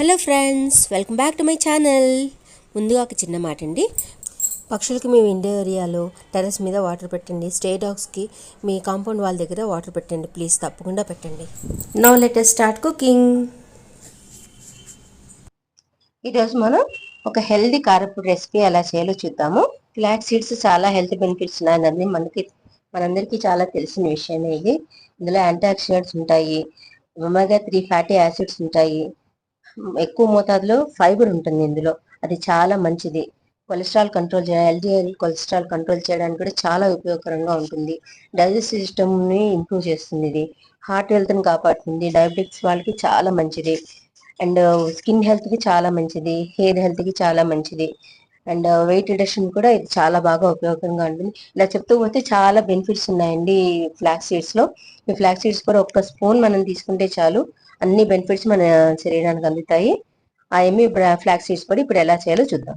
Hello friends welcome back to my channel. ముందుగా ఒక చిన్న మాట అండి పక్షులకి మీ విండో ఏరియాలో టెర్రస్ మీద వాటర్ పెట్టండి. స్టే డాగ్స్కి మీ కాంపౌండ్ వాళ్ళ దగ్గర వాటర్ పెట్టండి. ప్లీజ్ తప్పకుండా పెట్టండి. No later start cooking. ఈరోజు మనం ఒక హెల్దీ కారపూడి రెసిపీ ఎలా చేయాలో చూద్దాము. ఫ్లాక్ సీడ్స్ చాలా హెల్త్ బెనిఫిట్స్ ఉన్నాయని మనకి మనందరికీ చాలా తెలిసిన విషయమే ఇది. ఇందులో యాంటీ ఆక్సిడెంట్స్ ఉంటాయి. ఒమేగా త్రీ ఫ్యాటీ యాసిడ్స్ ఉంటాయి. ఎక్కువ మోతాదులో ఫైబర్ ఉంటుంది ఇందులో. అది చాలా మంచిది. కొలెస్ట్రాల్ కంట్రోల్ చేయడం ఎల్డిఎల్ కొలెస్ట్రాల్ కంట్రోల్ చేయడానికి కూడా చాలా ఉపయోగకరంగా ఉంటుంది. డైజెస్టివ్ సిస్టమ్ని ఇంప్రూవ్ చేస్తుంది ఇది. హార్ట్ హెల్త్ని కాపాడుతుంది. డయాబెటిక్స్ వాళ్ళకి చాలా మంచిది. అండ్ స్కిన్ హెల్త్కి చాలా మంచిది. హెయిర్ హెల్త్కి చాలా మంచిది. అండ్ వెయిట్ రిడక్షన్ కూడా ఇది చాలా బాగా ఉపయోగకరంగా ఉంటుంది. ఇలా చెప్తూ పోతే చాలా బెనిఫిట్స్ ఉన్నాయండి ఫ్లాక్ సీడ్స్లో. ఈ ఫ్లాక్ సీడ్స్ కూడా ఒక్క స్పూన్ మనం తీసుకుంటే చాలు అన్ని బెనిఫిట్స్ మన శరీరానికి అందుతాయి. ఆ ఎమ్మి ఫ్లాక్స్ సీడ్స్ పొడి ఇప్పుడు ఎలా చేయాలో చూద్దాం.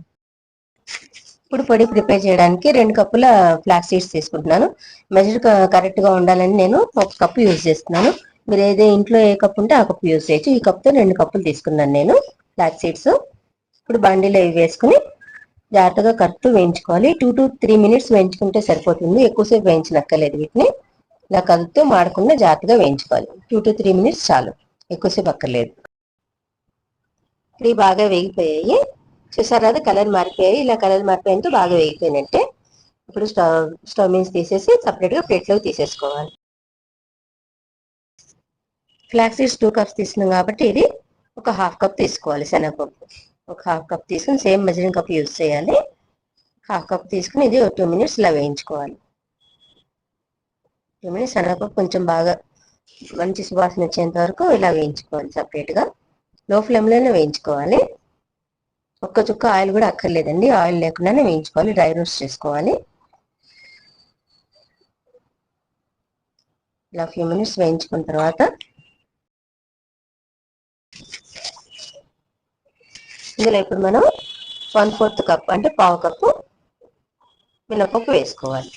ఇప్పుడు పొడి ప్రిపేర్ చేయడానికి రెండు కప్పుల ఫ్లాక్స్ సీడ్స్ తీసుకుంటున్నాను. మెజర్ కరెక్ట్గా ఉండాలని నేను ఒక కప్పు యూజ్ చేస్తున్నాను. మీరు ఏదో ఇంట్లో ఏ కప్పు ఉంటే ఆ కప్పు యూజ్ చేయొచ్చు. ఈ కప్తో రెండు కప్పులు తీసుకున్నాను నేను ఫ్లాక్స్ సీడ్స్ ఇప్పుడు బండిలో ఇవి వేసుకుని జాగ్రత్తగా కరెక్ట్ వేయించుకోవాలి. టూ టు త్రీ మినిట్స్ వేయించుకుంటే సరిపోతుంది. ఎక్కువసేపు వేయించినక్కర్లేదు వీటిని. ఇలా కలుపుతూ మాడకుండా జాగ్రత్తగా వేయించుకోవాలి. టూ టు త్రీ మినిట్స్ చాలు. ఎక్కువసేపు అక్కర్లేదు ఇవి బాగా వేగిపోయాయి. చూసారా అది కలర్ మారిపోయాయి. ఇలా కలర్ మారిపోయినట్టు బాగా వేగిపోయినట్టే ఇప్పుడు స్టవ్ స్టవ్ మీద తీసేసి సపరేట్గా ప్లేట్లోకి తీసేసుకోవాలి. ఫ్లాక్ సీడ్స్ టూ కప్స్ తీసుకున్నాం కాబట్టి ఇది ఒక హాఫ్ కప్ తీసుకోవాలి శనగపప్పు. ఒక హాఫ్ కప్ తీసుకుని సేమ్ మెజరింగ్ కప్ యూజ్ చేయాలి. హాఫ్ కప్ తీసుకుని ఇది టూ మినిట్స్ ఇలా వేయించుకోవాలి. టూ మినిట్స్ శనగపప్పు కొంచెం బాగా మంచి సువాసన వచ్చేంత వరకు ఇలా వేయించుకోవాలి సపరేట్గా. లో ఫ్లేమ్లోనే వేయించుకోవాలి. ఒక్క చుక్క ఆయిల్ కూడా అక్కర్లేదండి. ఆయిల్ లేకుండానే వేయించుకోవాలి. డ్రై రోస్ట్ చేసుకోవాలి. ఇలా ఫ్యూ మినిట్స్ వేయించుకున్న తర్వాత ఇందులో ఇప్పుడు మనం వన్ ఫోర్త్ కప్ అంటే పావు కప్పు మినపప్పు వేసుకోవాలి.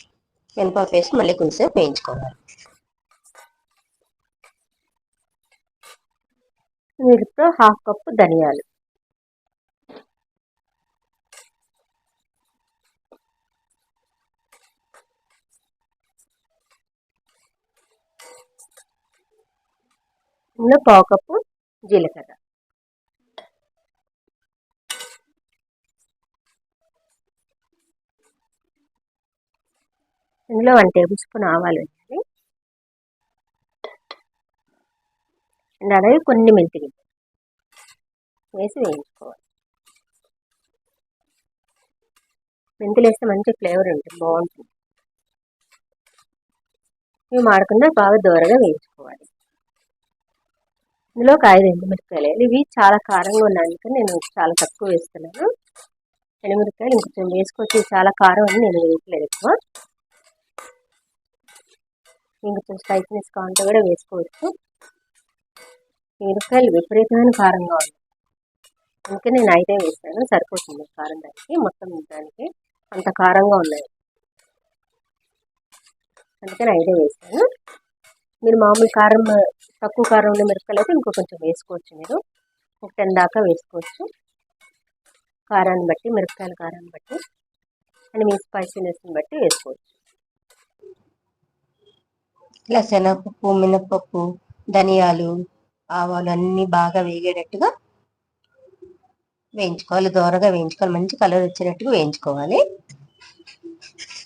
మినపప్పు వేసి మళ్ళీ కొంచెంసేపు వేయించుకోవాలి. వీటితో హాఫ్ కప్పు ధనియాలు. ఇందులో పావు కప్పు జీలకర్ర. ఇందులో వన్ టేబుల్ స్పూన్ ఆవాలు అలాగే కొన్ని మెంతికి వేసి వేయించుకోవాలి. మెంతులు వేస్తే మంచి ఫ్లేవర్ ఉంటుంది బాగుంటుంది. ఇవి మాడకుండా బాగా దూరగా వేయించుకోవాలి. ఇందులో ఒక ఐదు ఎండుమిరపకాయలు వేయాలి. ఇవి చాలా కారంగా ఉన్నాయి నేను చాలా తక్కువ వేస్తున్నాను. ఎండుమిరపకాయలు ఇంకొంచెం వేసుకోవచ్చు. చాలా కారం అని నేను వేయట్లేదు ఎక్కువ. ఇంకొంచెం స్పైసీనెస్ కావాలంటే కూడా వేసుకోవచ్చు. మిరపకాయలు విపరీతమైన కారంగా ఉంది అందుకే నేను ఐదే వేసాను. సరిపోతుంది కారం దానికి. మొత్తం దానికి అంత కారంగా ఉన్నాయి. అందుకని ఐదే వేసాను. మీరు మామూలు కారం తక్కువ కారం ఉన్న మిరపకాయలు అయితే ఇంకో కొంచెం వేసుకోవచ్చు మీరు. ఒక టెన్ దాకా వేసుకోవచ్చు. కారాన్ని బట్టి మిరపకాయల కారాన్ని బట్టి అండ్ మీ స్పైసీనెస్ని బట్టి వేసుకోవచ్చు. ఇలా శనగపప్పు మినపప్పు ధనియాలు ఆవాలు అన్నీ బాగా వేగేటట్టుగా వేయించుకోవాలి. దోరగా వేయించుకోవాలి. మంచి కలర్ వచ్చేటట్టుగా వేయించుకోవాలి.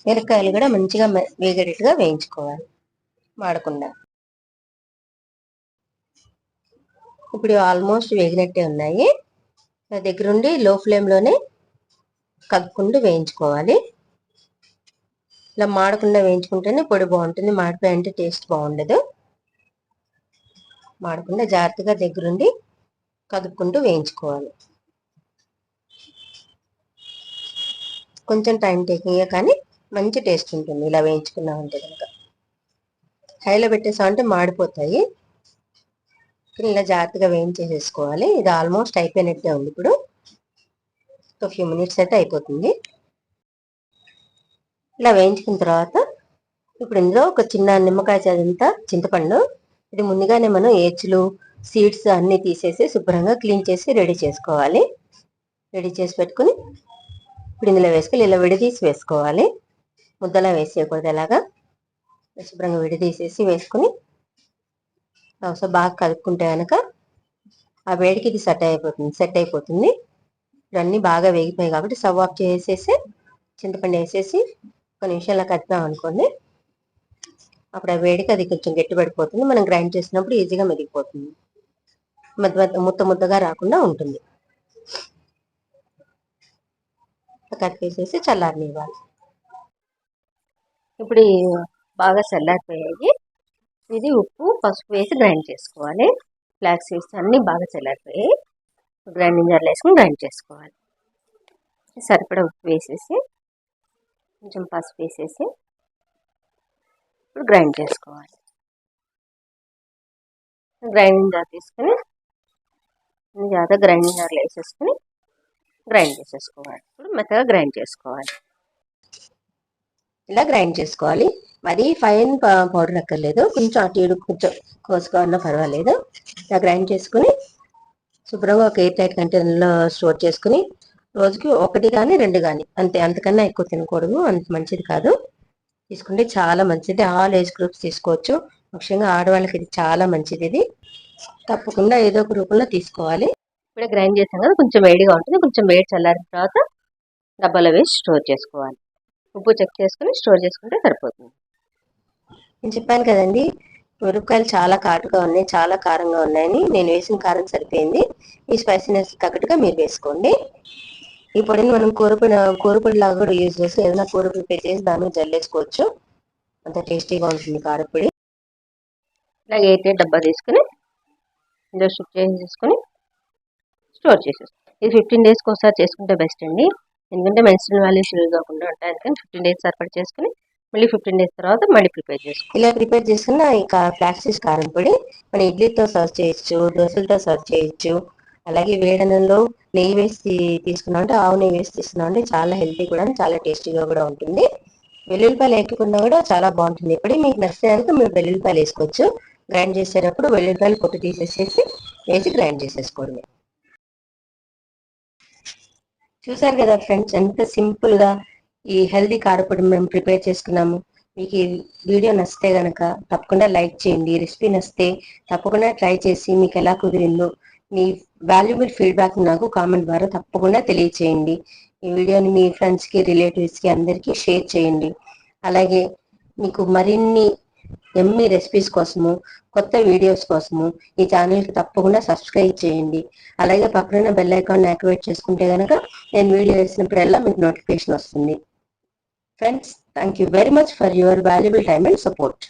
మిరకాయలు కూడా మంచిగా వేగేటట్టుగా వేయించుకోవాలి. మాడకుండా. ఇప్పుడు ఆల్మోస్ట్ వేగినట్టే ఉన్నాయి. దగ్గరుండి లో ఫ్లేమ్లోనే కలుపుకుంటూ వేయించుకోవాలి. ఇలా మాడకుండా వేయించుకుంటేనే పొడి బాగుంటుంది. మాడిపోయి అంటే టేస్ట్ బాగుండదు. మాడకుండా జాగ్రత్తగా దగ్గరుండి కదుపుకుంటూ వేయించుకోవాలి. కొంచెం టైం టేకింగే కానీ మంచి టేస్ట్ ఉంటుంది. ఇలా వేయించుకున్నామంటే కనుక. హైలో పెట్టేసామంటే మాడిపోతాయి. ఇలా జాగ్రత్తగా వేయించేసేసుకోవాలి. ఇది ఆల్మోస్ట్ అయిపోయినట్టే ఉంది ఇప్పుడు. ఒక ఫ్యూ మినిట్స్ అయితే అయిపోతుంది. ఇలా వేయించుకున్న తర్వాత ఇప్పుడు ఇందులో ఒక చిన్న నిమ్మకాయ చదింత చింతపండు ఇది ముందుగానే మనం ఏచులు సీడ్స్ అన్ని తీసేసి శుభ్రంగా క్లీన్ చేసి రెడీ చేసుకోవాలి. రెడీ చేసి పెట్టుకుని ఇప్పుడు ఇందులో వేసుకొని ఇలా విడదీసి వేసుకోవాలి. ముద్దలా వేసేయకూడదు ఎలాగా? శుభ్రంగా విడదీసేసి వేసుకుని ఒకసారి బాగా కలుపుకుంటే కనుక ఆ వేడికి ఇది సెట్ అయిపోతుంది సెట్ అయిపోతుంది. ఇప్పుడు అన్నీ బాగా వేగిపోయాయి కాబట్టి సవ్ ఆఫ్ చేసేసి చింతపండు వేసేసి ఒక నిమిషాలు కట్టినాం అనుకోండి అప్పుడు ఆ వేడికి అది కొంచెం గట్టి పడిపోతుంది మనం గ్రైండ్ చేసినప్పుడు ఈజీగా మెదిగిపోతుంది. మధ్య మధ్య ముద్ద ముద్దగా రాకుండా ఉంటుంది. కట్ కలిపేసేసి చల్లారనివ్వాలి. ఇప్పుడు బాగా చల్లారిపోయాయి ఇది ఉప్పు పసుపు వేసి గ్రైండ్ చేసుకోవాలి. ఫ్లాక్స్ వేసి అన్నీ బాగా చల్లారిపోయాయి. గ్రైండింగ్ జార్లో వేసుకుని గ్రైండ్ చేసుకోవాలి. సరిపడా ఉప్పు వేసేసి కొంచెం పసుపు వేసేసి ఇప్పుడు గ్రైండ్ చేసుకోవాలి. గ్రైండింగ్ జార్ తీసుకుని జాగ్రత్త గ్రైండింగ్ జార్లో వేసేసుకుని గ్రైండ్ చేసేసుకోవాలి. ఇప్పుడు మెత్తగా గ్రైండ్ చేసుకోవాలి. ఇలా గ్రైండ్ చేసుకోవాలి. మరి ఫైన్ పౌడర్ అక్కర్లేదు. కొంచెం అటు ఇటు కొంచెం కోసుకోవాలన్నా పర్వాలేదు. ఇలా గ్రైండ్ చేసుకుని శుభ్రంగా ఒక ఎయిర్ టైట్ కంటైనర్లో స్టోర్ చేసుకుని రోజుకి ఒకటి కానీ రెండు కానీ అంతే. అంతకన్నా ఎక్కువ తినకూడదు. అంత మంచిది కాదు. తీసుకుంటే చాలా మంచిది. ఆల్ ఏజ్ గ్రూప్స్ తీసుకోవచ్చు. ముఖ్యంగా ఆడవాళ్ళకి ఇది చాలా మంచిది ఇది. తప్పకుండా ఏదో ఒక రూపంలో తీసుకోవాలి. ఇప్పుడే గ్రైండ్ చేసాం కదా కొంచెం వేడిగా ఉంటుంది. కొంచెం వేడి చల్లారిన తర్వాత డబ్బాలో వేసి స్టోర్ చేసుకోవాలి. ఉప్పు చెక్ చేసుకుని స్టోర్ చేసుకుంటే సరిపోతుంది. నేను చెప్పాను కదండి మిరపకాయలు చాలా ఘాటుగా ఉన్నాయి చాలా కారంగా ఉన్నాయని. నేను వేసిన కారం సరిపోయింది. ఈ స్పైసీనెస్ తగ్గట్టుగా మీరు వేసుకోండి. ఈ పొడిని మనం కూరపొడి కూరపొడి లాగా కూడా యూజ్ చేసి ఏదైనా కూర ప్రిపేర్ చేసి దాని మీద జల్లేసుకోవచ్చు అంత టేస్టీగా ఉంటుంది కారపొడి. ఇలాగ అయితే డబ్బా తీసుకుని ఇందులో షిఫ్ట్ చేసేసుకొని స్టోర్ చేసేస్తాం ఇది ఫిఫ్టీన్ డేస్కి ఒకసారి చేసుకుంటే బెస్ట్ అండి. ఎందుకంటే మెన్స్ట్రల్ వాల్యూస్ యూజ్ కాకుండా ఉంటాయి. అందుకని ఫిఫ్టీన్ డేస్ సరిపడి చేసుకుని మళ్ళీ ఫిఫ్టీన్ డేస్ తర్వాత మళ్ళీ ప్రిపేర్ చేసుకో. ఇలా ప్రిపేర్ చేసుకున్న ఇక ఫ్లాక్సీస్ కారం పొడి మన ఇడ్లీతో సర్వ్ చేయొచ్చు దోశలతో సర్వ్ చేయొచ్చు అలాగే వేడనంలో నెయ్యి వేసి తీసుకున్నాం అంటే ఆవు నెయ్యి వేసి తీసుకున్నాం అంటే చాలా హెల్తీ కూడా చాలా టేస్టీగా కూడా ఉంటుంది. వెల్లుల్లిపాయలు వేయకుండా కూడా చాలా బాగుంటుంది. ఇప్పుడు మీకు నచ్చినందుకు మీరు వెల్లుల్లిపాయలు వేసుకోవచ్చు. గ్రైండ్ చేసేటప్పుడు వెల్లుల్లిపాయలు పొట్టు తీసేసేసి వేసి గ్రైండ్ చేసేసుకోవడమే చూసారు కదా ఫ్రెండ్స్ ఎంత సింపుల్గా ఈ హెల్దీ కారపొడి మేము ప్రిపేర్ చేసుకున్నాము. మీకు ఈ వీడియో నచ్చితే కనుక తప్పకుండా లైక్ చేయండి. రెసిపీ నచ్చితే తప్పకుండా ట్రై చేసి మీకు ఎలా కుదిరిందో మీ వాల్యుబుల్ ఫీడ్బ్యాక్ నాకు కామెంట్ ద్వారా తప్పకుండా తెలియచేయండి. ఈ వీడియోని మీ ఫ్రెండ్స్కి రిలేటివ్స్కి అందరికీ షేర్ చేయండి. అలాగే మీకు మరిన్ని ఎమ్మి రెసిపీస్ కోసము కొత్త వీడియోస్ కోసము ఈ ఛానల్కి తప్పకుండా సబ్స్క్రైబ్ చేయండి. అలాగే పక్కన బెల్ ఐకాన్ యాక్టివేట్ చేసుకుంటే కనుక నేను వీడియో వేసినప్పుడల్లా మీకు నోటిఫికేషన్ వస్తుంది. Friends thank you very much for your valuable time and support